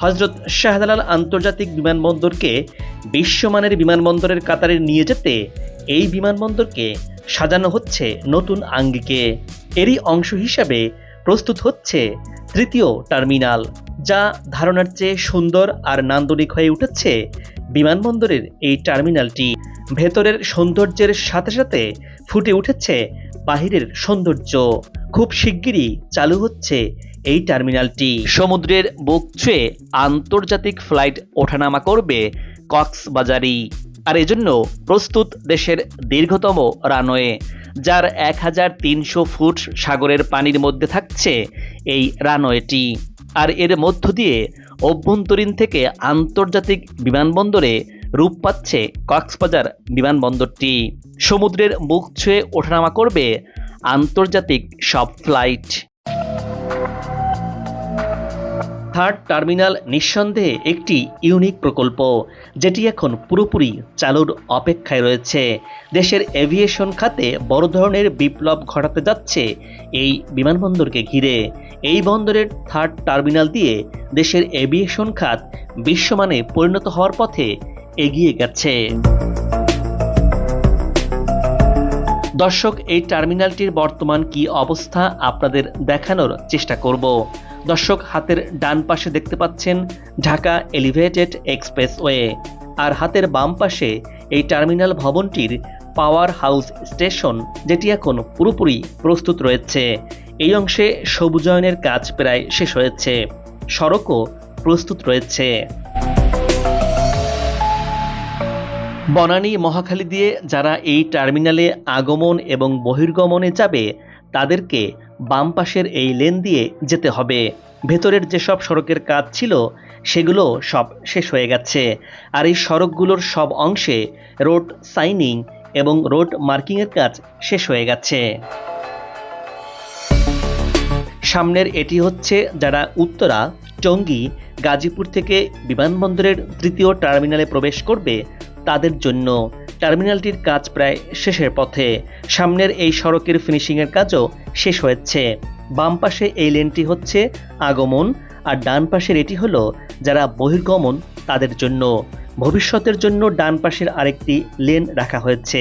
হজরত শাহজালাল আন্তর্জাতিক বিমানবন্দরকে বিশ্বমানের বিমানবন্দরের কাতারে নিয়ে যেতে এই বিমানবন্দরকে সাজানো হচ্ছে নতুন আঙ্গিকে। এরই অংশ হিসাবে প্রস্তুত হচ্ছে তৃতীয় টার্মিনাল, যা ধারণার চেয়ে সুন্দর আর নান্দনিক হয়ে উঠেছে বিমানবন্দরের এই টার্মিনালটি। ভেতরের সৌন্দর্যের সাথে সাথে ফুটে উঠেছে বাহিরের সৌন্দর্য খুব শিগগিরই চালু হচ্ছে এই টার্মিনালটি। সমুদ্রের বুক ছুঁয়ে আন্তর্জাতিক ফ্লাইট ওঠানামা করবে কক্সবাজারই। আর এজন্য প্রস্তুত দেশের দীর্ঘতম রানওয়ে, যার এক হাজার তিনশো ফুট সাগরের পানির মধ্যে থাকছে এই রানওয়েটি। আর এর মধ্য দিয়ে অভ্যন্তরীণ থেকে আন্তর্জাতিক বিমানবন্দরে রূপ পাচ্ছে কক্সবাজার বিমানবন্দরটি। সমুদ্রের মুখ ছুঁয়ে ওঠানামা করবে আন্তর্জাতিক সব ফ্লাইট। থার্ড টার্মিনাল নিঃসন্দেহে একটি ইউনিক প্রকল্প, যেটি এখন পুরোপুরি চালুর অপেক্ষায় রয়েছে। দেশের এভিয়েশন খাতে বড় ধরনের বিপ্লব ঘটাতে যাচ্ছে এই বিমানবন্দরকে ঘিরে। এই বন্দরের থার্ড টার্মিনাল দিয়ে দেশের এভিয়েশন খাত বিশ্বমানে পরিণত হওয়ার পথে এগিয়ে গেছে। দর্শক, এই টার্মিনালটির বর্তমান কি অবস্থা আপনাদের দেখানোর চেষ্টা করব। দর্শক, হাতের ডান পাশে দেখতে পাচ্ছেন ঢাকা এলিভেটেড এক্সপ্রেসওয়ে আর হাতের বাম পাশে এই টার্মিনাল ভবনটির পাওয়ার হাউস স্টেশন, যেটি এখন পুরোপুরি প্রস্তুত রয়েছে। এই অংশে সবুজায়নের কাজ প্রায় শেষ হয়েছে। সড়কও প্রস্তুত রয়েছে। বনানী মহাখালী দিয়ে যারা এই টার্মিনালে আগমন এবং বহির্গমনে যাবে, তাদেরকে বাম পাশের এই লেন দিয়ে যেতে হবে। ভেতরের যেসব সড়কের কাজ ছিল, সেগুলো সব শেষ হয়ে গেছে। আর এই সড়কগুলোর সব অংশে রোড সাইনিং এবং রোড মার্কিংয়ের কাজ শেষ হয়ে গেছে। সামনের এটি হচ্ছে যারা উত্তরা, টঙ্গী, গাজীপুর থেকে বিমানবন্দরের তৃতীয় টার্মিনালে প্রবেশ করবে তাদের জন্য টার্মিনালটির কাজ প্রায় শেষের পথে। সামনের এই সড়কের ফিনিশিংয়ের কাজও শেষ হয়েছে। বাম পাশে এই লেনটি হচ্ছে আগমন, আর ডান পাশের এটি হলো যারা বহির্গমন তাদের জন্য। ভবিষ্যতের জন্য ডান পাশের আরেকটি লেন রাখা হয়েছে,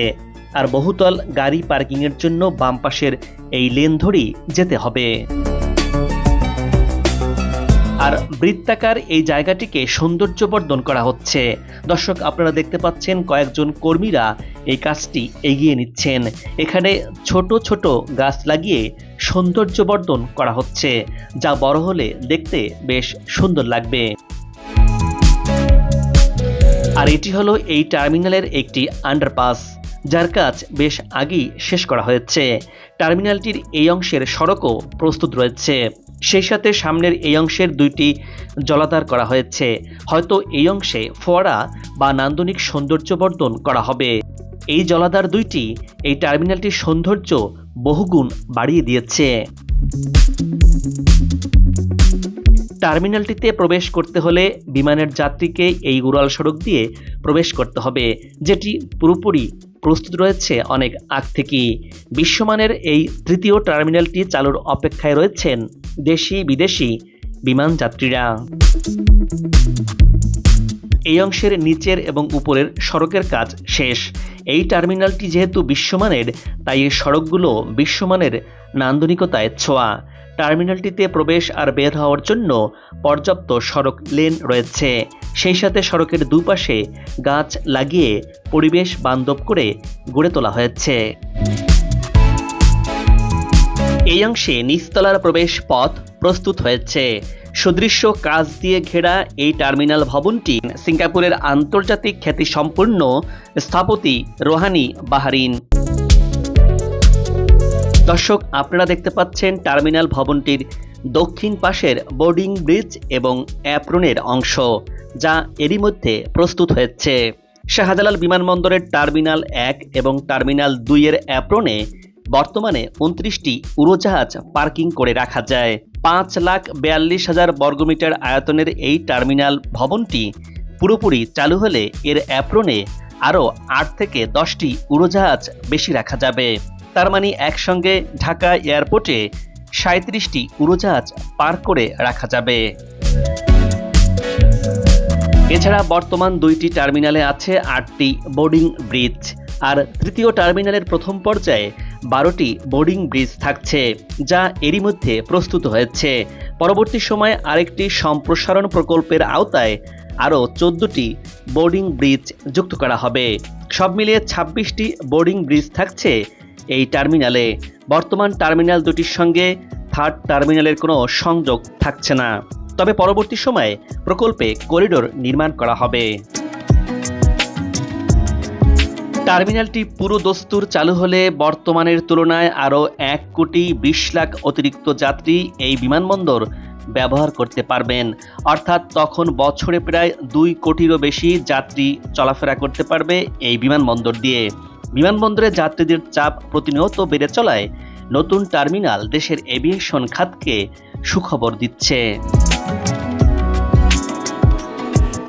আর বহুতল গাড়ি পার্কিংয়ের জন্য বাম পাশের এই লেন ধরেই যেতে হবে। আর বৃত্তাকার এই জায়গাটিকে সৌন্দর্যবর্ধন করা হচ্ছে। দর্শক, আপনারা দেখতে পাচ্ছেন কয়েকজন কর্মীরা এই কাজটি এগিয়ে নিচ্ছেন। এখানে ছোট ছোট গাছ লাগিয়ে সৌন্দর্যবর্ধন করা হচ্ছে, যা বড় হলে দেখতে বেশ সুন্দর লাগবে। আর এটি হলো এই টার্মিনালের একটি আন্ডারপাস, যার কাজ বেশ আগেই শেষ করা হয়েছে। টার্মিনালটির এই অংশের সড়কও প্রস্তুত রয়েছে। সেই সাথে সামনের এই অংশের দুইটি জলাধার করা হয়েছে। হয়তো এই অংশে ফোয়ারা বা নান্দনিক সৌন্দর্যবর্ধন করা হবে। এই জলাধার দুইটি এই টার্মিনালটির সৌন্দর্য বহুগুণ বাড়িয়ে দিয়েছে। টার্মিনালটিতে প্রবেশ করতে হলে বিমানের যাত্রীকে এই উড়াল সড়ক দিয়ে প্রবেশ করতে হবে, যেটি পুরোপুরি প্রস্তুত রয়েছে অনেক আগ থেকেই। বিশ্বমানের এই তৃতীয় টার্মিনালটি চালুর অপেক্ষায় রয়েছেন দেশি, বিদেশি বিমান যাত্রীরা। এই অংশের নিচের এবং উপরের সড়কের কাজ শেষ। এই টার্মিনালটি যেহেতু বিশ্বমানের, তাই এই সড়কগুলো বিশ্বমানের নান্দনিকতায় ছোঁয়া। টার্মিনালটিতে প্রবেশ আর বের হওয়ার জন্য পর্যাপ্ত সড়ক লেন রয়েছে। সেই সাথে সড়কের দুপাশে গাছ লাগিয়ে পরিবেশ বান্ধব করে গড়ে তোলা হয়েছে। এই অংশে নিচতলার প্রবেশ পথ প্রস্তুত হয়েছে। সুদৃশ্য কাজ দিয়ে ঘেরা এই টার্মিনাল ভবনটি সিঙ্গাপুরের আন্তর্জাতিক খ্যাতিসম্পন্ন স্থপতি রোহানি বাহারিন। দর্শক, আপনারা দেখতে পাচ্ছেন টার্মিনাল ভবনটির দক্ষিণ পাশের বোর্ডিং ব্রিজ এবং অ্যাপ্রনের অংশ, যা এরই মধ্যে প্রস্তুত হয়েছে। শাহজালাল বিমানবন্দরের টার্মিনাল এক এবং টার্মিনাল দুইয়ের অ্যাপ্রনে বর্তমানে উনত্রিশটি উড়োজাহাজ পার্কিং করে রাখা যায়। পাঁচ লাখ বিয়াল্লিশ হাজার বর্গমিটার আয়তনের এই টার্মিনাল ভবনটি পুরোপুরি চালু হলে এর অ্যাপ্রনে আরও আট থেকে দশটি উড়োজাহাজ বেশি রাখা যাবে। তার মানে একসঙ্গে ঢাকা এয়ারপোর্টে সাঁত্রিশটি উড়োজাহাজ পার করে রাখা যাবে। এছাড়া বর্তমান দুইটি টার্মিনালে আছে আটটি বোর্ডিং ব্রিজ আর তৃতীয় টার্মিনালের প্রথম পর্যায়ে বারোটি বোর্ডিং ব্রিজ থাকছে, যা এরই মধ্যে প্রস্তুত হয়েছে। পরবর্তী সময়ে আরেকটি সম্প্রসারণ প্রকল্পের আওতায় আরও চোদ্দটি বোর্ডিং ব্রিজ যুক্ত করা হবে। সব মিলিয়ে ছাব্বিশটি বোর্ডিং ব্রিজ থাকছে এই টার্মিনালে। বর্তমান টার্মিনাল দুটির সঙ্গে থার্ড টার্মিনালের কোনো সংযোগ থাকছে না। তবে পরবর্তী সময়ে প্রকল্পে করিডোর নির্মাণ করা হবে। টার্মিনালটি পুরো দস্তুর চালু হলে বর্তমানের তুলনায় আরও এক কোটি বিশ লাখ অতিরিক্ত যাত্রী এই বিমানবন্দর ব্যবহার করতে পারবেন। অর্থাৎ তখন বছরে প্রায় দুই কোটিরও বেশি যাত্রী চলাফেরা করতে পারবে এই বিমানবন্দর দিয়ে। বিমানবন্দরে যাত্রীদের চাপ প্রতিনিয়ত বেড়ে চলায় নতুন টার্মিনাল দেশের এভিয়েশন খাতকে সুখবর দিচ্ছে।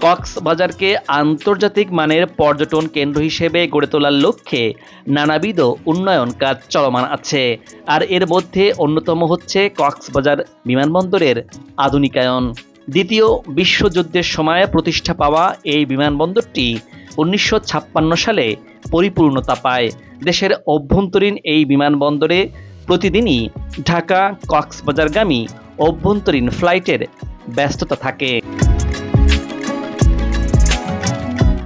কক্সবাজারকে আন্তর্জাতিক মানের পর্যটন কেন্দ্র হিসেবে গড়ে তোলার লক্ষ্যে নানাবিধ উন্নয়ন কাজ চলমান আছে। আর এর মধ্যে অন্যতম হচ্ছে কক্সবাজার বিমানবন্দরের আধুনিকায়ন। দ্বিতীয় বিশ্বযুদ্ধের সময় প্রতিষ্ঠা পাওয়া এই বিমানবন্দরটি উনিশশো ছাপ্পান্ন সালে পরিপূর্ণতা পায়। দেশের অভ্যন্তরীণ এই বিমানবন্দরে প্রতিদিনই ঢাকা কক্সবাজারগামী অভ্যন্তরীণ ফ্লাইটের ব্যস্ততা থাকে।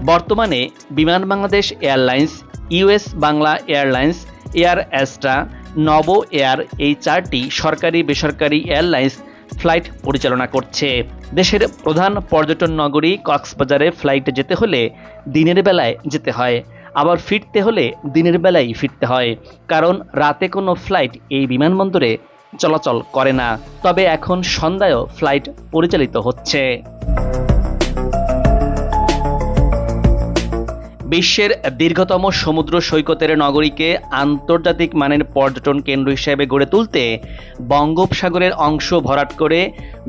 বর্তমানে Biman Bangladesh airlines US Bangla airlines, air astra Novoair এই চারটি সরকারি বেসরকারি এয়ারলাইন্স ফ্লাইট পরিচালনা করছে। দেশের প্রধান পর্যটন নগরী কক্সবাজারে ফ্লাইটে যেতে হলে দিনের বেলায় যেতে হয়। আবার ফিরতে হলে দিনের বেলায় ফিরতে হয়। কারণ রাতে কোনো ফ্লাইট এই বিমানবন্দরে চলাচল করে না। তবে এখন সন্ধ্যায়ও ফ্লাইট পরিচালিত হচ্ছে। বিশ্বের দীর্ঘতম সমুদ্র সৈকতের নগরীকে আন্তর্জাতিক মানের পর্যটন কেন্দ্র হিসেবে গড়ে তুলতে বঙ্গোপসাগরের অংশ ভরাট করে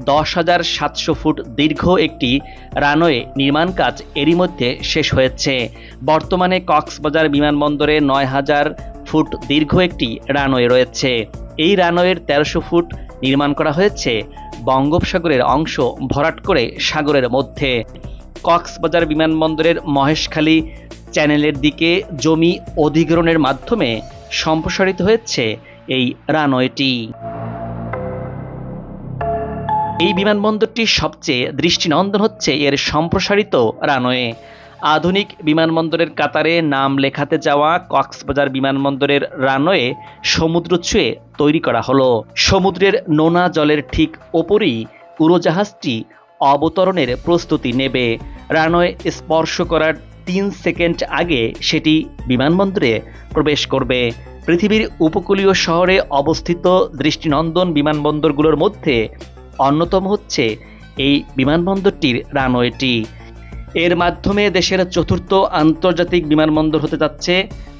দশ হাজার সাতশো ফুট দীর্ঘ একটি রানওয়ে নির্মাণ কাজ এরই মধ্যে শেষ হয়েছে। বর্তমানে কক্সবাজার বিমানবন্দরে নয় হাজার ফুট দীর্ঘ একটি রানওয়ে রয়েছে। এই রানওয়ের তেরোশো ফুট নির্মাণ করা হয়েছে বঙ্গোপসাগরের অংশ ভরাট করে সাগরের মধ্যে। কক্সবাজার বিমানবন্দরের মহেশখালী চ্যানেলের দিকে জমি অধিগ্রহণের মাধ্যমে সম্প্রসারিত হয়েছে এই রানওয়েটি। এই বিমানবন্দরটির সবচেয়ে দৃষ্টিনন্দন হচ্ছে এর সম্প্রসারিত রানওয়ে। আধুনিক বিমানবন্দরের কাতারে নাম লেখাতে যাওয়া কক্সবাজার বিমানবন্দরের রানওয়ে সমুদ্র ছুঁয়ে তৈরি করা হলো। সমুদ্রের নোনা জলের ঠিক ওপরেই উড়োজাহাজটি অবতরণের প্রস্তুতি নেবে। রানওয়ে স্পর্শ করার তিন সেকেন্ড আগে সেটি বিমানবন্দরে প্রবেশ করবে। পৃথিবীর উপকূলীয় শহরে অবস্থিত দৃষ্টিনন্দন বিমানবন্দরগুলোর মধ্যে অন্যতম হচ্ছে এই বিমানবন্দরটির রানওয়েটি। এর মাধ্যমে দেশের চতুর্থ আন্তর্জাতিক বিমানবন্দর হতে যাচ্ছে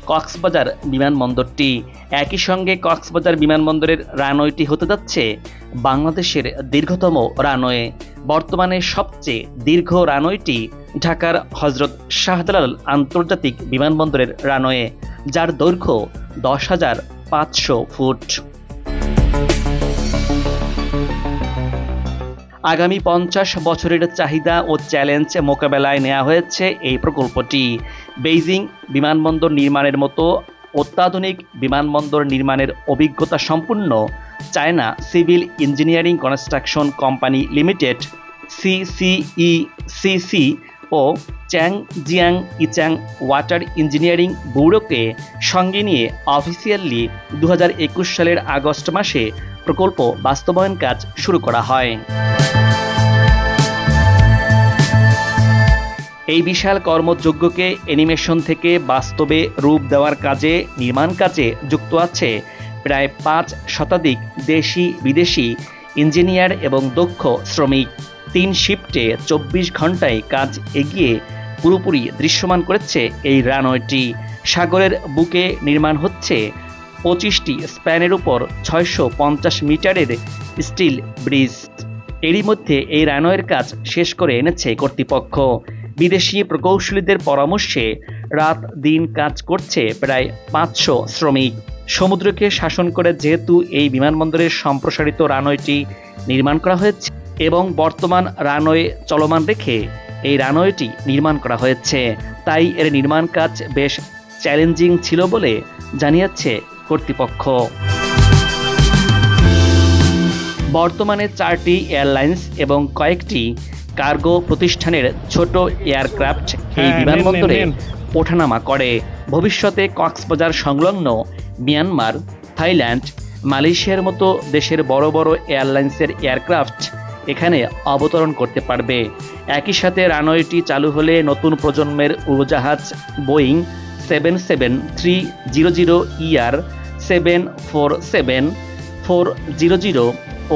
কক্সবাজার বিমানবন্দরটি। একই সঙ্গে কক্সবাজার বিমানবন্দরের রানওয়েটি হতে যাচ্ছে বাংলাদেশের দীর্ঘতম রানওয়ে। বর্তমানে সবচেয়ে দীর্ঘ রানওয়েটি ঢাকার হজরত শাহজালাল আন্তর্জাতিক বিমানবন্দরের রানওয়ে, যার দৈর্ঘ্য দশ হাজার পাঁচশো ফুট। আগামী পঞ্চাশ বছরের চাহিদা ও চ্যালেঞ্জ মোকাবেলায় নেওয়া হয়েছে এই প্রকল্পটি। বেইজিং বিমানবন্দর নির্মাণের মতো অত্যাধুনিক বিমানবন্দর নির্মাণের অভিজ্ঞতা সম্পন্ন China civil engineering construction company limited, CCECC ও Chang Jiang Yichang water engineering ব্যুরোকে সঙ্গে নিয়ে অফিসিয়ালি দু হাজার একুশ সালের আগস্ট মাসে প্রকল্প বাস্তবায়ন কাজ শুরু করা হয়। এই বিশাল কর্মযজ্ঞকে অ্যানিমেশন থেকে বাস্তবে রূপ দেওয়ার কাজে, নির্মাণ কাজে যুক্ত আছে প্রায় পাঁচ শতাধিক দেশি বিদেশি ইঞ্জিনিয়ার এবং দক্ষ শ্রমিক। তিন শিফটে চব্বিশ ঘন্টায় কাজ এগিয়ে পুরোপুরি দৃশ্যমান করেছে এই রানওয়েটি। সাগরের বুকে নির্মাণ হচ্ছে পঁচিশটি স্প্যানের উপর ছয়শো পঞ্চাশ মিটারের স্টিল ব্রিজ। এরই মধ্যে এই রানওয়ের কাজ শেষ করে এনেছে কর্তৃপক্ষ। বিদেশি প্রকৌশলীদের পরামর্শে রাত দিন কাজ করছে প্রায় পাঁচশো শ্রমিক। সমুদ্রকে শাসন করে যেহেতু এই বিমানবন্দরের সম্প্রসারিত রানওয়েটি নির্মাণ করা হয়েছে এবং বর্তমান রানওয়ে চলমান রেখে এই রানওয়েটি নির্মাণ করা হয়েছে। তাই এর নির্মাণ কাজ বেশ চ্যালেঞ্জিং ছিল বলে জানিয়েছে কর্তৃপক্ষ। বর্তমানে চারটি এয়ারলাইন্স এবং কয়েকটি কার্গো প্রতিষ্ঠানের ছোট এয়ারক্রাফট এই হ্যাঁ, বিমানবন্দরে ওঠানামা করে। ভবিষ্যতে কক্সবাজার সংলগ্ন মিয়ানমার থাইল্যান্ড মালয়েশিয়ার মতো দেশের বড় বড় এয়ারলাইন্সের এয়ারক্রাফট এখানে অবতরণ করতে পারবে। একই সাথে রানওয়েটি চালু হলে নতুন প্রজন্মের উড়োজাহাজ Boeing seven seven three zero zero ER seven four seven four zero zero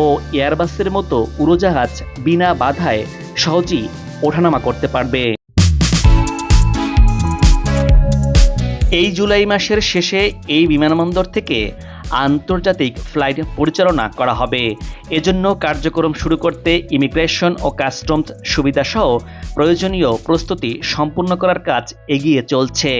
ও এয়ারবাসের মতো উড়োজাহাজ বিনা বাধায় সহজেই ওঠানামা করতে পারবে। এই জুলাই মাসের শেষে এই বিমানবন্দর থেকে আন্তর্জাতিক ফ্লাইট পরিচালনা করা হবে। এজন্য কার্যক্রম শুরু করতে ইমিগ্রেশন ও কাস্টমস সুবিধাসহ প্রয়োজনীয় প্রস্তুতি সম্পূর্ণ করার কাজ এগিয়ে চলছে।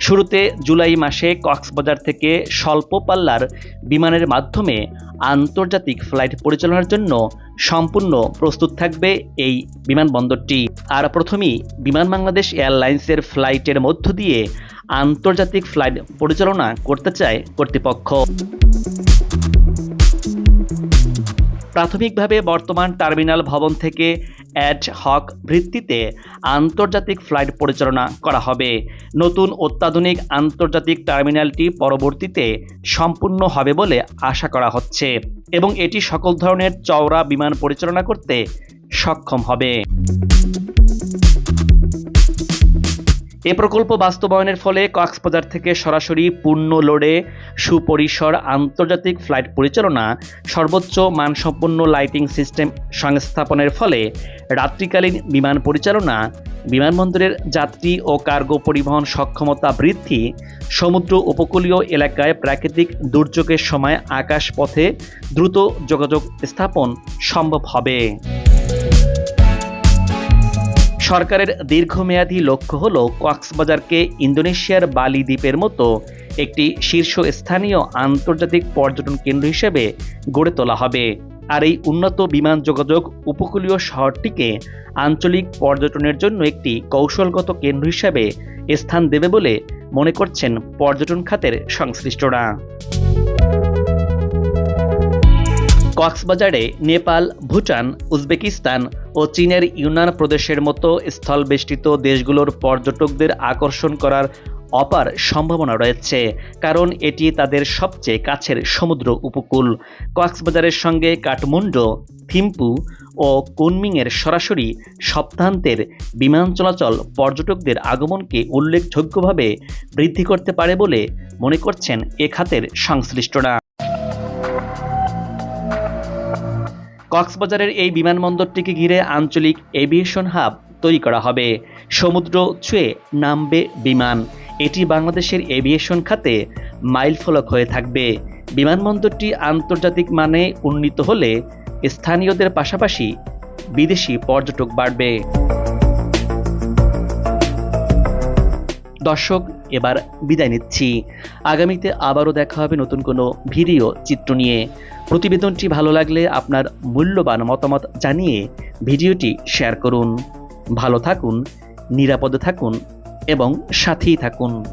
শুরুতে জুলাই মাসে কক্সবাজার থেকে স্বল্প পাল্লার বিমানের মাধ্যমে আন্তর্জাতিক ফ্লাইট পরিচালনার জন্য সম্পূর্ণ প্রস্তুত থাকবে এই বিমানবন্দরটি। আর প্রথমেই বিমান বাংলাদেশ এয়ারলাইন্সের ফ্লাইটের মধ্য দিয়ে আন্তর্জাতিক ফ্লাইট পরিচালনা করতে চায় কর্তৃপক্ষ। প্রাথমিকভাবে বর্তমান টার্মিনাল ভবন থেকে অ্যাড হক ভিত্তিতে আন্তর্জাতিক ফ্লাইট পরিচালনা করা হবে। নতুন অত্যাধুনিক আন্তর্জাতিক টার্মিনালটি পরবর্তীতে সম্পূর্ণ হবে বলে আশা করা হচ্ছে এবং এটি সকল ধরনের চওড়া বিমান পরিচালনা করতে সক্ষম হবে। এ প্রকল্প বাস্তবায়নের ফলে কক্সবাজার থেকে সরাসরি পূর্ণ লোডে সুপরিসর আন্তর্জাতিক ফ্লাইট পরিচালনা, সর্বোচ্চ মানসম্পন্ন লাইটিং সিস্টেম সংস্থাপনের ফলে রাত্রিকালীন বিমান পরিচালনা, বিমানবন্দরের যাত্রী ও কার্গো পরিবহন সক্ষমতা বৃদ্ধি, সমুদ্র উপকূলীয় এলাকায় প্রাকৃতিক দুর্যোগের সময় আকাশপথে দ্রুত যোগাযোগ স্থাপন সম্ভব হবে। সরকারের দীর্ঘমেয়াদী লক্ষ্য হল কক্সবাজারকে ইন্দোনেশিয়ার বালি দ্বীপের মতো একটি শীর্ষস্থানীয় আন্তর্জাতিক পর্যটন কেন্দ্র হিসেবে গড়ে তোলা হবে। আর এই উন্নত বিমান যোগাযোগ উপকূলীয় শহরটিকে আঞ্চলিক পর্যটনের জন্য একটি কৌশলগত কেন্দ্র হিসেবে স্থান দেবে বলে মনে করছেন পর্যটন খাতের সংশ্লিষ্টরা। কক্সবাজারে নেপাল, ভুটান, উজবেকিস্তান ও চীনের ইউনান প্রদেশের মতো স্থলবেষ্টিত দেশগুলোর পর্যটকদের আকর্ষণ করার অপার সম্ভাবনা রয়েছে, কারণ এটি তাদের সবচেয়ে কাছের সমুদ্র উপকূল। কক্সবাজারের সঙ্গে কাঠমান্ডু, থিম্পু ও কুনমিংয়ের সরাসরি সপ্তাহান্তের বিমান চলাচল পর্যটকদের আগমনকে উল্লেখযোগ্যভাবে বৃদ্ধি করতে পারে বলে মনে করছেন এ খাতের সংশ্লিষ্টরা। কক্সবাজারের এই বিমানবন্দরটিকে ঘিরে আঞ্চলিক এভিয়েশন হাব তৈরি করা হবে। সমুদ্র ছুঁয়ে নামবে বিমান। এটি বাংলাদেশের এভিয়েশন খাতে মাইলফলক হয়ে থাকবে। বিমানবন্দরটি আন্তর্জাতিক মানে উন্নীত হলে স্থানীয়দের পাশাপাশি বিদেশি পর্যটক বাড়বে। দর্শক এবার বিদায় নিচ্ছি। আগামীতে আবারও দেখা হবে নতুন কোনো ভিডিও চিত্র নিয়ে। প্রতিবেদনটি ভালো লাগলে আপনার মূল্যবান মতামত জানিয়ে ভিডিওটি শেয়ার করুন। ভালো থাকুন, নিরাপদে থাকুন এবং সাথেই থাকুন।